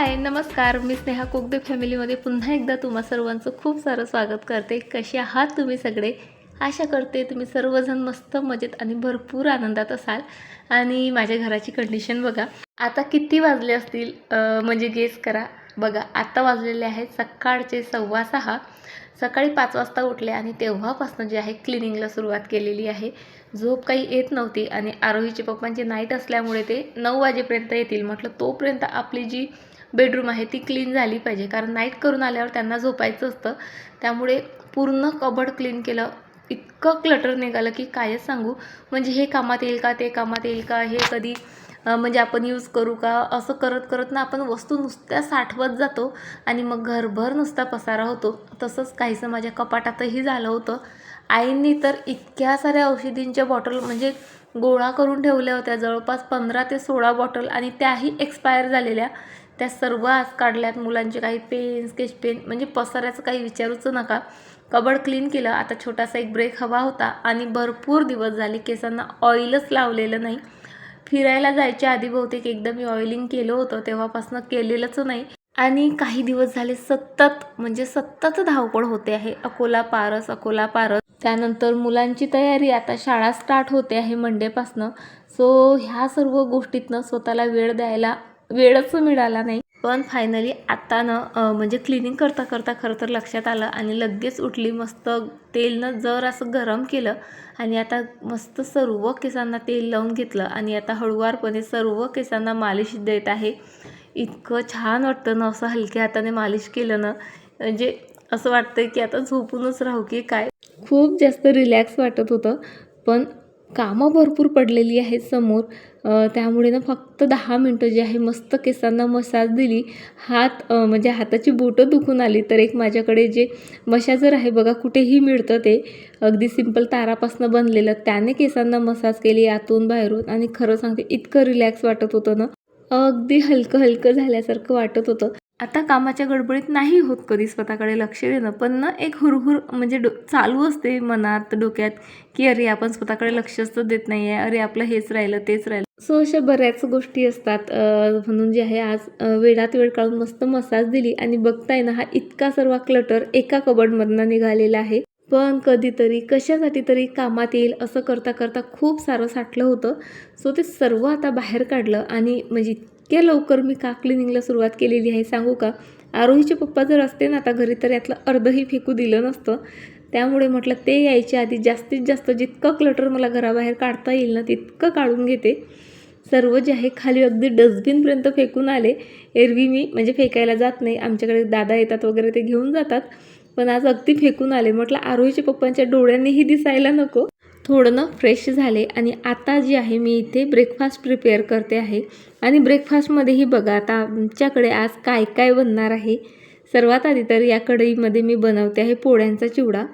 हाय नमस्कार. मी स्नेहा कोगदे फॅमिलीमध्ये पुन्हा एकदा तुम्हा सर्वांचं खूप सारं स्वागत करते. कसे आहात तुम्ही सगळे? आशा करते तुम्ही सर्वजण मस्त मजेत आणि भरपूर आनंदात असाल. आणि माझ्या घराची कंडिशन बघा. आता किती वाजले असतील? म्हणजे गेस करा. बघा आता वाजलेले आहेत सकाळचे सव्वा सहा. सकाळी पाच वाजता उठले आणि तेव्हापासून जे आहे क्लिनिंगला सुरुवात केलेली आहे. झोप काही येत नव्हती आणि आरोहीचे पप्पांची नाईट असल्यामुळे ते नऊ वाजेपर्यंत येतील. म्हटलं तोपर्यंत आपली जी बेडरूम आहे ती क्लीन झाली पाहिजे. कारण नाईट करून आल्यावर त्यांना झोपायचं असतं. त्यामुळे पूर्ण कबड क्लीन केलं इतकं क्लटर निघालं की कायच सांगू. म्हणजे हे कामात येईल का ते कामात येईल का हे कधी म्हणजे आपण यूज करू का असं करत करत ना आपण वस्तू नुसत्या साठवत जातो. आणि मग घरभर नुसता पसारा होतो. तसंच काहीसं माझ्या कपाटातही झालं होतं. आईंनी तर इतक्या साऱ्या औषधींच्या बॉटल म्हणजे गोळा करून ठेवल्या होत्या. जवळपास पंधरा ते सोळा बॉटल आणि त्याही एक्सपायर झालेल्या. त्या सर्व आज काढल्यात मुलांचे काही पेन स्केच पेन म्हणजे पसाऱ्याचं काही विचारूच नका. कबड क्लीन केलं आता छोटासा एक ब्रेक हवा होता आणि भरपूर दिवस झाले केसांना ऑइलच लावलेलं नाही. फिरायला जायच्या आधी बहुतेक एकदा मी ऑइलिंग केलं होतं तेव्हापासून केलेलंच नाही. आणि काही दिवस झाले सतत म्हणजे सतत धावपळ होते आहे. अकोला पारस अकोला पारस. त्यानंतर मुलांची तयारी आता शाळा स्टार्ट होते आहे मंडेपासनं. सो ह्या सर्व गोष्टीतनं स्वतःला वेळ द्यायला वेळच मिळाला नाही. पण फायनली आता ना म्हणजे क्लिनिंग करता करता खरं तर लक्षात आलं आणि लगेच उठली मस्त तेलनं जर असं गरम केलं आणि आता मस्त सर्व केसांना तेल लावून घेतलं आणि आता हळुवारपणे सर्व केसांना मालिश देत आहे. इतकं छान वाटतं ना असं हलक्या हाताने मालिश केलं ना. म्हणजे असं वाटतं की आता झोपूनच राहू की काय. खूप जास्त रिलॅक्स वाटत होतं पण कामं भरपूर पडलेली आहेत समोर. त्यामुळे ना फक्त दहा मिनटं जे आहे मस्त केसांना मसाज दिली. हात म्हणजे हाताची बोटं दुखून आली तर एक माझ्याकडे जे मशाजर आहे बघा कुठेही मिळतं ते. अगदी सिंपल तारापासनं बनलेलं. त्याने केसांना मसाज केली आतून बाहेरून. आणि खरं सांगते इतकं रिलॅक्स वाटत होतं ना. अगदी हलकं हलकं झाल्यासारखं वाटत होतं. आता कामाच्या गडबडीत नाही होत कधी स्वतःकडे लक्ष देणं पण ना एक हुरहुर म्हणजे डो चालू असते मनात डोक्यात की अरे आपण स्वतःकडे लक्षच तर देत नाही आहे अरे आपलं हेच राहिलं तेच राहिलं. सो अशा बऱ्याच गोष्टी असतात म्हणून जे आहे आज वेळात वेळ काढून मस्त मसाज दिली आणि बघताय ना हा इतका सर्व क्लटर एका कबडमधनं निघालेला आहे. पण कधीतरी कशासाठी तरी कामात येईल असं करता करता खूप सारं साठलं होतं. सो ते सर्व आता बाहेर काढलं आणि म्हणजे इतक्या लवकर मी का क्लिनिंगला सुरुवात केलेली आहे सांगू का? आरोहीचे पप्पा जर असते ना आता घरी तर यातलं अर्धही फेकू दिलं नसतं. त्यामुळे म्हटलं ते यायच्या आधी जास्तीत जास्त जितकं क्लटर मला घराबाहेर काढता येईल ना तितकं काढून घेते. सर्व जे आहे खाली अगदी डस्टबिनपर्यंत फेकून आले. एरवी मी म्हणजे फेकायला जात नाही. आमच्याकडे दादा येतात वगैरे ते घेऊन जातात. पण आज अगदी फेकून आले. म्हटलं आरोहीच्या पप्पांच्या डोळ्यांनीही दिसायला नको. थोडं ना फ्रेश झाले आणि आता जे आहे मी इथे ब्रेकफास्ट प्रिपेअर करते आहे. आणि ब्रेकफास्टमध्येही बघा आता आमच्याकडे आज काय काय बनणार आहे. सर्वात आधी तर या कढईमध्ये मी बनवते आहे पोळ्यांचा चिवडा.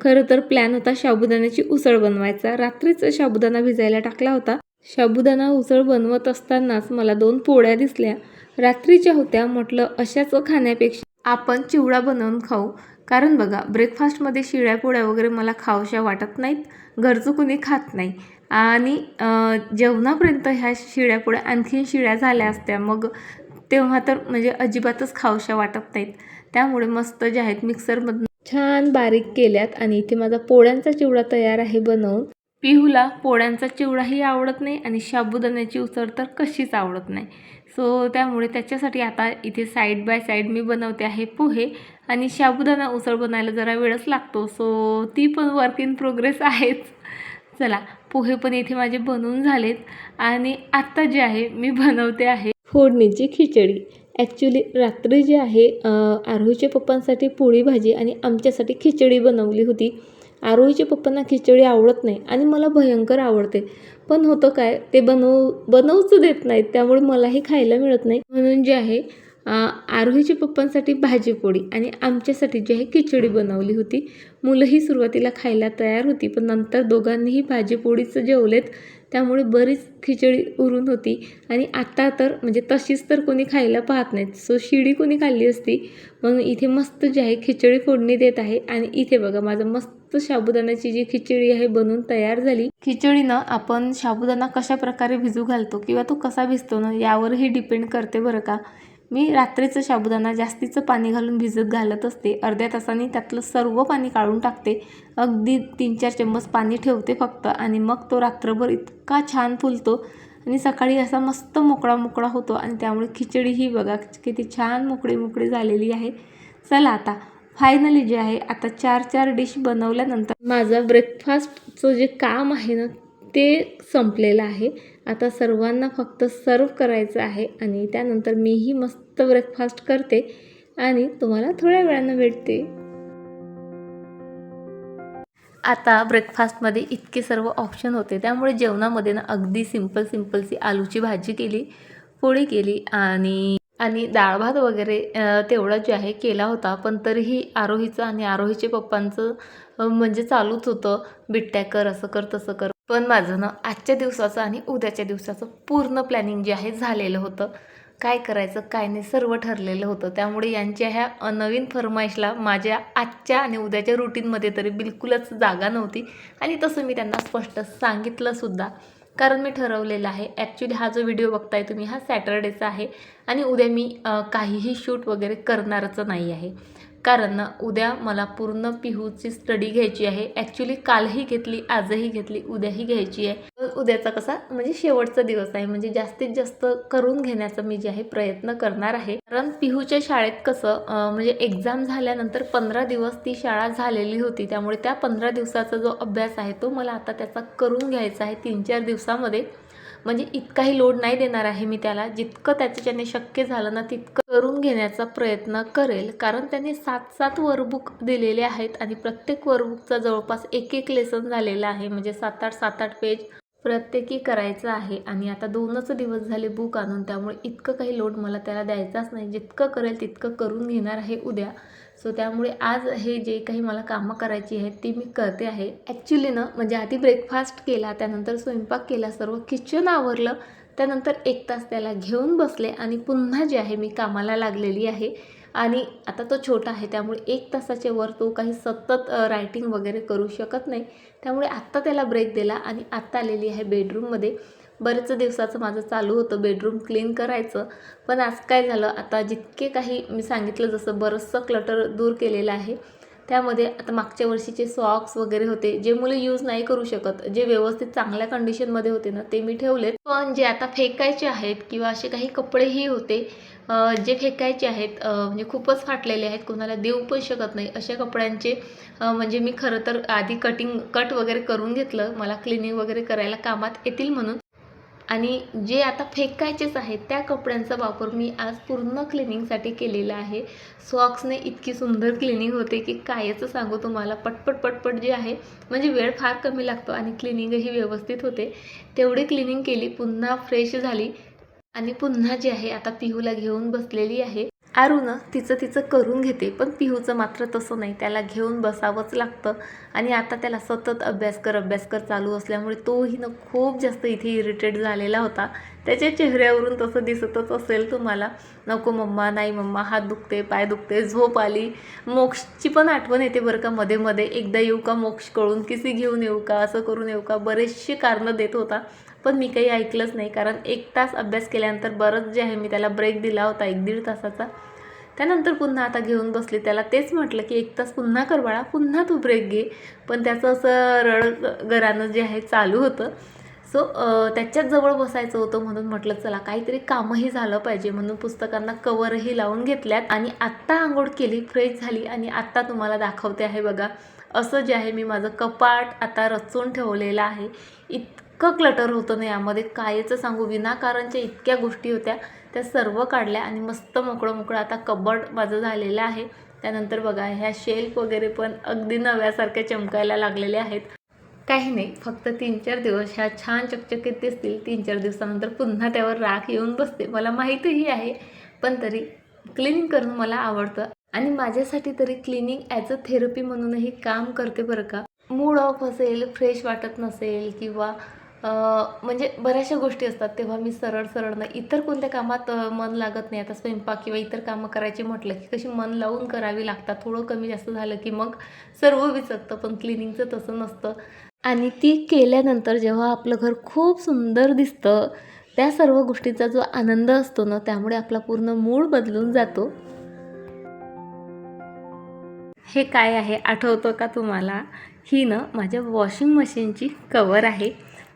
खरं तर प्लॅन होता साबुदाण्याची उसळ बनवायचा. रात्रीच साबुदाणा भिजायला टाकला होता. साबुदाणा उसळ बनवत असतानाच मला दोन पोळ्या दिसल्या. रात्रीच्या होत्या म्हटलं अशाच खाण्यापेक्षा आपण चिवडा बनवून खाऊ. कारण बघा ब्रेकफास्टमध्ये शिळ्या पोळ्या वगैरे मला खावशा वाटत नाहीत. घरचं कुणी खात नाही. आणि जेवणापर्यंत ह्या शिळ्या पोळ्या आणखीन शिळ्या झाल्या असत्या. मग तेव्हा तर म्हणजे अजिबातच खावशा वाटत नाहीत. त्यामुळे मस्त जे आहेत मिक्सरमधून छान बारीक केल्यात आणि इथे माझा पोळ्यांचा चिवडा तयार आहे बनवून. पिहूला पोळ्यांचा चिवडाही आवडत नाही आणि साबुदाण्याची उसळ तर कशीच आवडत नाही. सो त्यामुळे त्याच्यासाठी आता इथे साईड बाय साईड मी बनवते आहे पोहे आणि साबुदाणा उसळ बनायला जरा वेळच लागतो. सो ती पण वर्क इन प्रोग्रेस आहेच. चला पोहे पण इथे माझे बनवून झालेत आणि आत्ता जे आहे मी बनवते आहे फोडणीची खिचडी. ॲक्च्युली रात्री जे आहे आरोहीच्या पप्पांसाठी पोळी भाजी आणि आमच्यासाठी खिचडी बनवली होती. आरोहीच्या पप्पांना खिचडी आवडत नाही आणि मला भयंकर आवडते. पण होतं काय ते बनवू बनवूच देत नाहीत त्यामुळे मलाही खायला मिळत नाही. म्हणून जे आहे आरोहीच्या पप्पांसाठी भाजीपोळी आणि आमच्यासाठी जी आहे खिचडी बनवली होती. मुलंही सुरुवातीला खायला तयार होती पण नंतर दोघांनीही भाजीपोळीचं जेवलेत त्यामुळे बरीच खिचडी उरून होती. आणि आता तर म्हणजे तशीच तर कोणी खायला पाहत नाहीत. सो शिडी कोणी खाल्ली असती. म्हणून इथे मस्त जी आहे खिचडी फोडणी देत आहे. आणि इथे बघा माझं मस्त साबुदाण्याची जी खिचडी आहे बनवून तयार झाली. खिचडीनं आपण साबुदाणा कशा प्रकारे भिजू घालतो किंवा तो कसा भिजतो ना यावरही डिपेंड करते बरं का. मी रात्रीचं साबुदाणा जास्तीचं पाणी घालून भिजत घालत असते. अर्ध्या तासाने त्यातलं सर्व पाणी काढून टाकते. अगदी तीन चार चम्मच पाणी ठेवते फक्त आणि मग तो रात्रभर इतका छान फुलतो आणि सकाळी असा मस्त मोकळा मोकळा होतो आणि त्यामुळे खिचडी ही बघा किती छान मोकळी मोकळी झालेली आहे. चला आता फायनली जे आहे आता चार चार डिश बनवल्यानंतर माझा ब्रेकफास्टचं जे काम आहे ना ते संपलेलं आहे. आता सर्वांना फक्त सर्व करायचं आहे आणि त्यानंतर मीही मस्त ब्रेकफास्ट करते आणि तुम्हाला थोड्या वेळानं भेटते. आता ब्रेकफास्टमध्ये इतके सर्व ऑप्शन होते त्यामुळे जेवणामध्ये ना अगदी सिंपल सिंपलची आलूची भाजी केली पोळी केली आणि आणि डाळ भात वगैरे तेवढा जे आहे केला होता. पण तरीही आरोहीचं आणि आरोहीचे पप्पांचं म्हणजे चालूच होतं. बिट्ट्या कर असं कर तसं कर. पण माझं ना आजच्या दिवसाचं आणि उद्याच्या दिवसाचं पूर्ण प्लॅनिंग जे आहे झालेलं होतं. काय करायचं काय नाही सर्व ठरलेलं होतं. त्यामुळे यांच्या ह्या नवीन फरमाईशला माझ्या आजच्या आणि उद्याच्या रुटीनमध्ये तरी बिलकुलच जागा नव्हती. आणि तसं मी त्यांना स्पष्ट सांगितलंसुद्धा. कारण मी ठरवलेलं आहे. ॲक्च्युली हा जो व्हिडिओ बघताय तुम्ही हा सॅटर्डेचा आहे. आणि उद्या मी काहीही शूट वगैरे करणारच नाही आहे. कारण ना उद्या मला पूर्ण पिहूची स्टडी घ्यायची आहे. ॲक्च्युली कालही घेतली आजही घेतली उद्याही घ्यायची आहे. तर उद्याचा कसा म्हणजे शेवटचा दिवस आहे. म्हणजे जास्तीत जास्त करून घेण्याचा मी जे आहे प्रयत्न करणार आहे. कारण पिहूच्या शाळेत कसं म्हणजे एक्झाम झाल्यानंतर पंधरा दिवस ती शाळा झालेली होती. त्यामुळे त्या पंधरा दिवसाचा जो अभ्यास आहे तो मला आता त्याचा करून घ्यायचा आहे तीन चार दिवसामध्ये. म्हणजे इतकाही लोड नाही देणार आहे मी त्याला. जितकं त्याच्याने शक्य झालं ना तितकं करून घेण्याचा प्रयत्न करेल. कारण त्यांनी सात सात वर्कबुक दिलेले आहेत आणि प्रत्येक वर्कबुकचा जवळपास एक एक लेसन झालेला आहे. म्हणजे सात आठ सात आठ पेज प्रत्येकी करायचं आहे. आणि आता दोनच दिवस झाले बुक आणून त्यामुळे इतकं काही लोड मला त्याला द्यायचाच नाही. जितकं करेल तितकं करून घेणार आहे उद्या. सो त्यामुळे आज हे जे काही मला कामं करायची आहेत ती मी करते आहे. ॲक्च्युली ना म्हणजे आधी ब्रेकफास्ट केला त्यानंतर स्वयंपाक केला सर्व किचन आवरलं त्यानंतर एक तास त्याला घेऊन बसले आणि पुन्हा जे आहे मी कामाला लागलेली आहे. आणि आता तो छोटा आहे त्यामुळे एक तासाचे वर तो काही सतत रायटिंग वगैरे करू शकत नाही. त्यामुळे आत्ता त्याला ब्रेक दिला आणि आत्ता आलेली आहे बेडरूममध्ये बरेच दिवसाचं माझं चालू होतं बेडरूम क्लीन करायचं. पण आज काय झालं आता जितके काही मी सांगितलं जसं बरंचसं क्लटर दूर केलेलं आहे त्यामध्ये आता मागच्या वर्षीचे सॉक्स वगैरे होते जे मुलं यूज नाही करू शकत जे व्यवस्थित चांगल्या कंडिशनमध्ये होते ना ते मी ठेवलेत. पण जे आता फेकायचे आहेत किंवा असे काही कपडेही होते जे फेकायचे आहेत म्हणजे खूपच फाटलेले आहेत कोणाला देऊ पण शकत नाही अशा कपड्यांचे म्हणजे मी खरं तर आधी कटिंग कट वगैरे करून घेतलं मला क्लिनिंग वगैरे करायला कामात येतील म्हणून. आणि जे आता फेकायचेच आहेत त्या कपड्यांचा वापर मी आज पूर्ण क्लिनिंगसाठी केलेला आहे. सॉक्सने इतकी सुंदर क्लिनिंग होते की कायच सांगू तुम्हाला पटपट पटपट जे आहे म्हणजे वेळ फार कमी लागतो आणि क्लिनिंगही व्यवस्थित होते. तेवढी क्लिनिंग केली पुन्हा फ्रेश झाली आणि पुन्हा जे आहे आता पिहूला घेऊन बसलेली आहे. आरू ना तिचं तिचं करून घेते पण पिहूचं मात्र तसं नाही. त्याला घेऊन बसावंच लागतं आणि आता त्याला सतत अभ्यास कर अभ्यास कर चालू असल्यामुळे तोही ना खूप जास्त इथे इरिटेट झालेला होता. त्याच्या चेहऱ्यावरून तसं दिसतच असेल तुम्हाला. नको मम्मा नाही मम्मा हात दुखते पाय दुखते झोप आली. मोक्षची पण आठवण येते बरं का मध्ये मध्ये. एकदा येऊ का मोक्ष कळून किसी घेऊन येऊ का असं करून येऊ का बरेचशी कारणं देत होता. पण मी काही ऐकलंच नाही. कारण एक तास अभ्यास केल्यानंतर बरंच जे आहे मी त्याला ब्रेक दिला होता एक दीड तासाचा. त्यानंतर पुन्हा आता घेऊन बसले. त्याला तेच म्हटलं की एक तास पुन्हा कर बाळा पुन्हा तू ब्रेक घे. पण त्याचं असं रड गरानं जे आहे चालू होतं. सो त्याच्याच जवळ बसायचं होतं म्हणून म्हटलं चला काहीतरी कामही झालं पाहिजे. म्हणून पुस्तकांना कवरही लावून घेतल्यात. आणि आत्ता आंघोळ केली फ्रेश झाली आणि आत्ता तुम्हाला दाखवते आहे बघा. असं जे आहे मी माझं कपाट आता रचून ठेवलेलं आहे. इत इतकं क्लटर होतं ना यामध्ये. कायचं सांगू विनाकारणच्या इतक्या गोष्टी होत्या. त्या सर्व काढल्या आणि मस्त मोकळं मोकळं. आता कबड माझं झालेलं आहे. त्यानंतर बघा ह्या शेल्फ वगैरे पण अगदी नव्यासारख्या चमकायला लागलेल्या आहेत. काही नाही फक्त तीन चार दिवस ह्या छान चकचकीत दिसतील. तीन चार दिवसानंतर पुन्हा त्यावर राख येऊन बसते. मला माहीतही आहे पण तरी क्लिनिंग करणं मला आवडतं. आणि माझ्यासाठी तरी क्लिनिंग ॲज अ थेरपी म्हणूनही काम करते बरं का. मूड ऑफ असेल फ्रेश वाटत नसेल किंवा म्हणजे बऱ्याचशा गोष्टी असतात तेव्हा मी सरळ सरळ नाही इतर कोणत्या कामात मन लागत नाही. आता स्वयंपाक किंवा इतर कामं करायची म्हटलं की कशी मन लावून करावी लागतात. थोडं कमी जास्त झालं की मग सर्व विचकतं पण क्लिनिंगचं तसं नसतं. आणि ती केल्यानंतर जेव्हा आपलं घर खूप सुंदर दिसतं त्या सर्व गोष्टींचा जो आनंद असतो ना त्यामुळे आपला पूर्ण मूड बदलून जातो. हे काय आहे? आठवतं का तुम्हाला? ही ना माझ्या वॉशिंग मशीनची कवर आहे.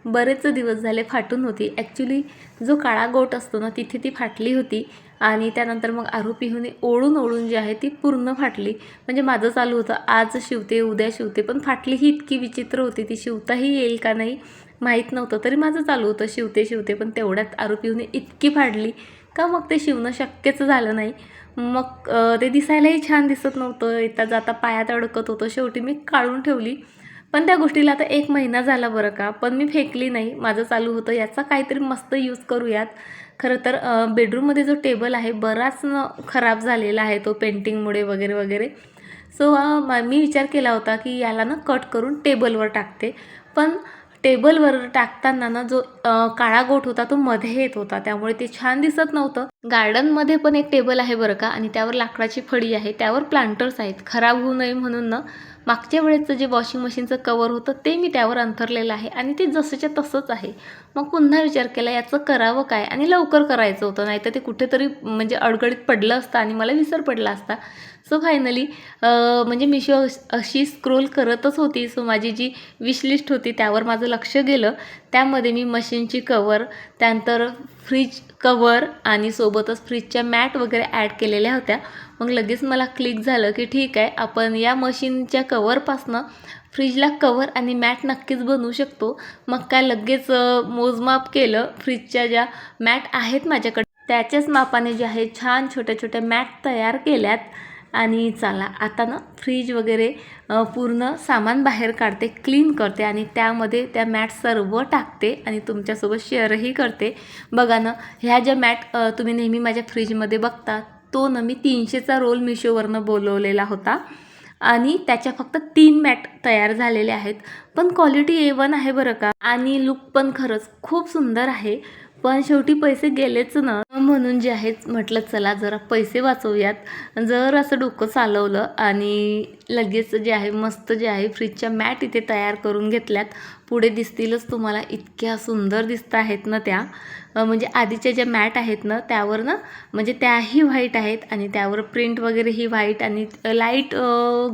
बरेच दिवस झाले फाटून होती. ॲक्च्युली जो काळा गोट असतो ना तिथे ती फाटली होती. आणि त्यानंतर मग आरोपीहून ओळून ओळून जी आहे ती पूर्ण फाटली. म्हणजे माझं चालू होतं आज शिवते उद्या शिवते पण फाटली ही इतकी विचित्र होती. ती शिवताही येईल का नाही माहीत नव्हतं तरी माझं चालू होतं शिवते शिवते पण तेवढ्यात आरोपीहून इतकी फाडली का मग ते शिवणं शक्यच झालं नाही. मग ते दिसायलाही छान दिसत नव्हतं. येता जाता पायात अडकत होतं. शेवटी मी काढून ठेवली. पण त्या गोष्टीला आता एक महिना झाला बरं का पण मी फेकली नाही. माझं चालू होतं याचा काहीतरी मस्त यूज करूयात. खरं तर बेडरूममध्ये जो टेबल आहे बराच खराब झालेला आहे तो पेंटिंगमुळे वगैरे वगैरे. सो मी विचार केला होता की याला ना कट करून टेबलवर टाकते. पण टेबलवर टाकताना ना जो काळा गोठ होता तो मध्ये येत होता. त्यामुळे ते छान दिसत नव्हतं. गार्डनमध्ये पण एक टेबल आहे बरं का आणि त्यावर लाकडाची फळी आहे. त्यावर प्लांटर्स आहेत. खराब होऊ नये म्हणून ना मागच्या वेळेचं जे वॉशिंग मशीनचं कवर होतं ते मी त्यावर अंथरलेलं आहे आणि ते जसंच्या तसंच आहे. मग पुन्हा विचार केला याचं करावं काय? आणि लवकर करायचं होतं नाही तर ते कुठेतरी म्हणजे अडगडीत पडलं असतं आणि मला विसर पडला असता. सो फायनली म्हणजे मिशो अशी स्क्रोल करतच होती. सो माझी जी विशलिस्ट होती त्यावर माझं लक्ष गेलं. त्यामध्ये मी मशीनची कवर त्यानंतर फ्रीज कवर आणि सोबतच फ्रीजच्या मॅट वगैरे ॲड केलेल्या होत्या. मग लगेच मला क्लिक झालं की ठीक आहे आपण या मशीनच्या कवरपासनं फ्रीजला कवर आणि मॅट नक्कीच बनवू शकतो. मग काय लगेच मोजमाप केलं. फ्रीजच्या ज्या मॅट आहेत माझ्याकडे त्याच्याच मापाने जे आहे छान छोट्या छोट्या मॅट तयार केल्यात. आणि चला आता ना फ्रीज वगैरे पूर्ण सामान बाहेर काढते क्लीन करते आणि त्यामध्ये त्या मॅट सर्व टाकते आणि तुमच्यासोबत शेअरही करते. बघा ना ह्या ज्या मॅट तुम्ही नेहमी माझ्या फ्रीजमध्ये बघता तो ना मी तीनशेचा रोल मिशोवरनं बोलवलेला होता. आणि त्याच्या फक्त तीन मॅट तयार झालेले आहेत. पण क्वालिटी ए वन आहे बरं का? आणि लुक पण खरंच खूप सुंदर आहे. पण शेवटी पैसे गेलेच ना. म्हणून जे आहेत म्हटलं चला जरा पैसे वाचवूयात. जर असं डोकं चालवलं आणि लगेच जे आहे मस्त जे आहे फ्रीजच्या मॅट इथे तयार करून घेतल्यात. पुढे दिसतीलच तुम्हाला इतक्या सुंदर दिसत आहेत ना त्या. म्हणजे आधीच्या ज्या मॅट आहेत ना त्यावर ना म्हणजे त्याही व्हाईट आहेत आणि त्यावर प्रिंट वगैरे ही व्हाईट आणि लाइट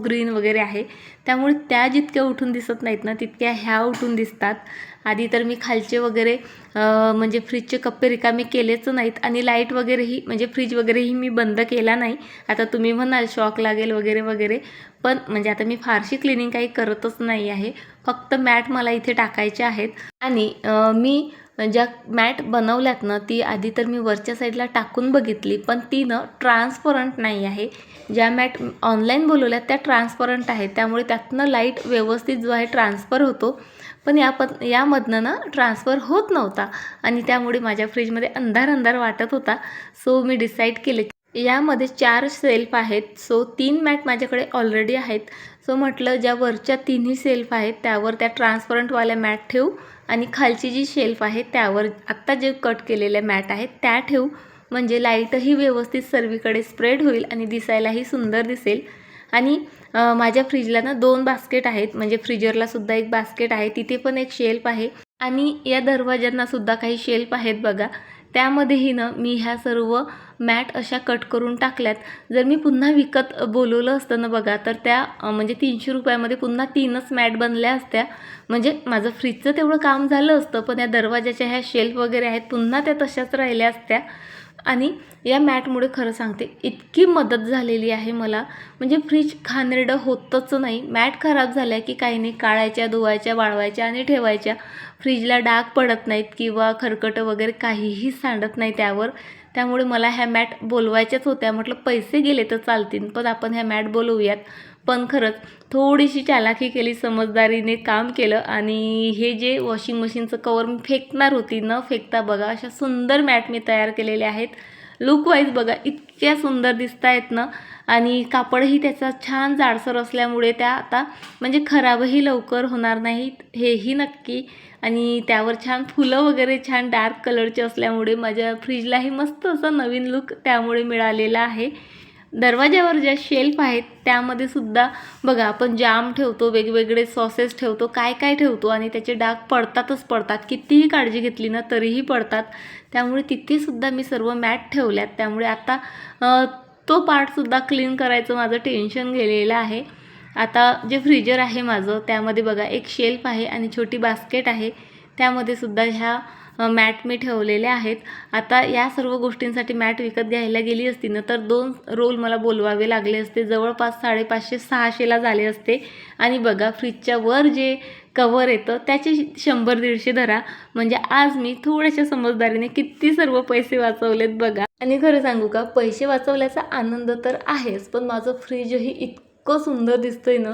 ग्रीन वगैरे आहे. त्यामुळे त्या जितक्या उठून दिसत नाहीत ना तितक्या ह्या उठून दिसतात. आधी तर मी खालचे वगैरे म्हणजे फ्रीजचे कप्पे रिकामे केलेच नाहीत आणि लाइट वगैरेही म्हणजे फ्रीज वगैरेही मी बंद केला नाही. आता तुम्ही म्हणाल शॉक लागेल वगैरे वगैरे. पण म्हणजे आता मी फारशी क्लिनिंग काही करतच नाही आहे. फक्त मॅट मला इथे टाकायचे आहेत. आणि मी ज्या मॅट बनवल्यात ना ती आधी तर मी वरच्या साईडला टाकून बघितली पण ती ना ट्रान्सपरंट नाही आहे. ज्या मॅट ऑनलाईन बोलवल्यात त्या ट्रान्सपरंट आहेत. त्यामुळे त्यातनं लाइट व्यवस्थित जो आहे ट्रान्सफर होतो. पण या पद यामधनं ना ट्रान्सफर होत नव्हता. आणि त्यामुळे माझ्या फ्रीजमध्ये अंधार अंधार वाटत होता. सो मी डिसाईड केले यामध्ये चार सेल्फ आहेत. सो तीन मॅट माझ्याकडे ऑलरेडी आहेत. सो म्हटलं ज्या वरच्या तिन्ही सेल्फ आहेत त्यावर त्या ट्रान्सपरंटवाल्या मॅट ठेवू. आणि खालची जी शेल्फ आहे त्यावर आत्ता जे कट केलेल्या मॅट आहेत त्या ठेवू. म्हणजे लाईटही व्यवस्थित सर्वीकडे स्प्रेड होईल आणि दिसायलाही सुंदर दिसेल. आणि माझ्या फ्रीजला ना दोन बास्केट आहेत. म्हणजे फ्रीजरलासुद्धा एक बास्केट आहे. तिथे पण एक शेल्फ आहे. आणि या दरवाज्यांनासुद्धा काही शेल्फ आहेत बघा. त्यामध्येही ना मी ह्या सर्व मॅट अशा कट करून टाकल्यात. जर मी पुन्हा विकत बोलवलं असतं ना बघा तर त्या म्हणजे तीनशे रुपयामध्ये पुन्हा तीनच मॅट बनल्या असत्या. म्हणजे माझं फ्रीजचं तेवढं काम झालं असतं पण या दरवाजाच्या ह्या शेल्फ वगैरे आहेत पुन्हा त्या तशाच राहिल्या असत्या. आणि या मॅटमुळे खरं सांगते इतकी मदत झालेली आहे मला. म्हणजे फ्रीज खानेरडं होतच नाही. मॅट खराब झाल्या की काही नाही काढायच्या धुवायच्या वाळवायच्या आणि ठेवायच्या. फ्रीजला डाग पडत नाहीत किंवा खरकटं वगैरे काहीही सांडत नाही त्यावर. त्यामुळे मला ह्या मॅट बोलवायच्याच होत्या. म्हटलं पैसे गेले तर चालतील पण आपण ह्या मॅट बोलवूयात. पण खरंच थोडीशी चालाकी केली समजदारीने काम केलं आणि हे जे वॉशिंग मशीनचं कवर मी फेकणार होती न फेकता बघा अशा सुंदर मॅट मी तयार केलेल्या आहेत. लुकवाईज बघा इतक्या सुंदर दिसत आहेत ना. आणि कापडही त्याचा छान जाडसर असल्यामुळे त्या आता म्हणजे खराबही लवकर होणार नाहीत हेही नक्की. आणि त्यावर छान फुलं वगैरे छान डार्क कलरचे असल्यामुळे माझ्या फ्रीजलाही मस्त असं नवीन लुक त्यामुळे मिळालेला आहे. दरवाज्यावर ज्या शेल्फ आहेत त्यामध्ये सुद्धा बघा आपण जाम ठेवतो वेगवेगळे सॉसेस ठेवतो काय काय ठेवतो आणि त्याचे डाग पडतातच पडतात. कितीही काळजी घेतली ना तरीही पडतात. त्यामुळे तिथेसुद्धा मी सर्व मॅट ठेवल्यात. त्यामुळे आता तो पार्टसुद्धा क्लीन करायचं माझं टेन्शन गेलेलं आहे. आता जे फ्रीजर आहे माझं त्यामध्ये बघा एक शेल्फ आहे आणि छोटी बास्केट आहे. त्यामध्ये सुद्धा ह्या मॅट मी ठेवलेले आहेत. आता या सर्व गोष्टींसाठी मॅट विकत घ्यायला गेली असती ना तर दोन रोल मला बोलवावे लागले असते. जवळपास साडेपाचशे सहाशेला झाले असते. आणि बघा फ्रीजच्या वर जे कवर येतं त्याचे शंभर दीडशे धरा. म्हणजे आज मी थोड्याशा समजदारीने किती सर्व पैसे वाचवलेत बघा. आणि खरं सांगू का पैसे वाचवल्याचा आनंद तर आहेच पण माझं फ्रीजही इतकं इतकं सुंदर दिसतंय ना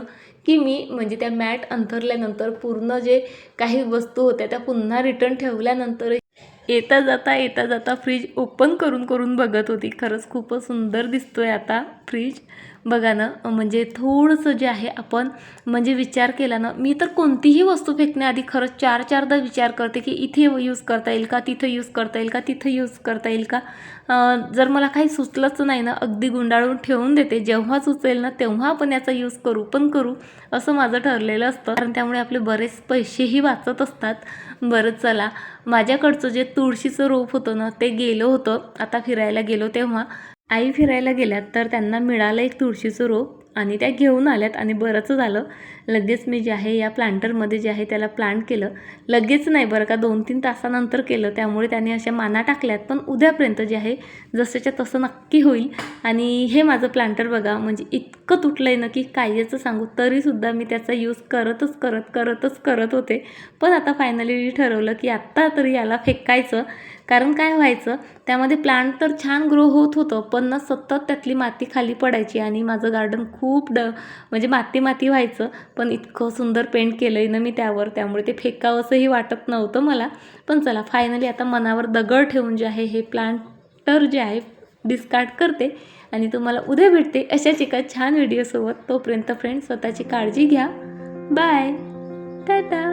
की मी म्हणजे त्या मॅट अंथरल्यानंतर पूर्ण जे काही वस्तू होत्या त्या पुन्हा रिटर्न ठेवल्यानंतर येता जाता येता जाता फ्रीज ओपन करून करून बघत होती. खरंच खूपच सुंदर दिसतोय आता फ्रीज बघा ना म्हणजे थोडंसं जे आहे आपण म्हणजे विचार केला ना मी तर कोणतीही वस्तू फेकण्याआधी खरंच चार चारदा विचार करते की इथे यूज करता येईल का तिथं यूज करता येईल का तिथं यूज करता येईल का. जर मला काही सुचलंच नाही ना अगदी गुंडाळून ठेवून देते जेव्हा सुचेल ना तेव्हा आपण याचा यूज करू पण करू असं माझं ठरलेलं असतं. कारण त्यामुळे आपले बरेच पैसेही वाचत असतात. बरं चला. माझ्याकडचं जे तुळशीचं रोप होतं ना ते गेलं होतं. आता फिरायला गेलो तेव्हा. आई फिरायला गेल्यात तर त्यांना मिळालं एक तुळशीचं रोप आणि त्या घेऊन आल्यात आणि बरंच झालं. लगेच मी जे आहे या प्लांटरमध्ये जे आहे त्याला प्लांट केलं. लगेच नाही बरं का दोन तीन तासानंतर केलं. त्यामुळे त्याने अशा माना टाकल्यात. पण उद्यापर्यंत जे आहे जसंच्या तसं नक्की होईल. आणि हे माझं प्लांटर बघा म्हणजे इतकं तुटलं आहे ना की कायचं सांगू तरीसुद्धा मी त्याचा यूज करतच करत करतच करत होते. पण आता फायनली ठरवलं की आत्ता तरी याला फेकायचं. कारण काय व्हायचं त्यामध्ये प्लांट तर छान ग्रो होत होतं पण ना सतत त्यातली माती खाली पडायची आणि माझं गार्डन खूप ड म्हणजे माती माती व्हायचं पण इतकं सुंदर पेंट केलं आहे ना मी त्यावर त्यामुळे ते फेकावंसंही वाटत नव्हतं मला. पण चला फायनली आता मनावर दगड ठेवून जे आहे हे प्लांटर जे आहे डिस्कार्ड करते आणि तुम्हाला उद्या भेटते अशाच एका छान व्हिडिओसोबत तोपर्यंत फ्रेंड स्वतःची काळजी घ्या. बाय टाटा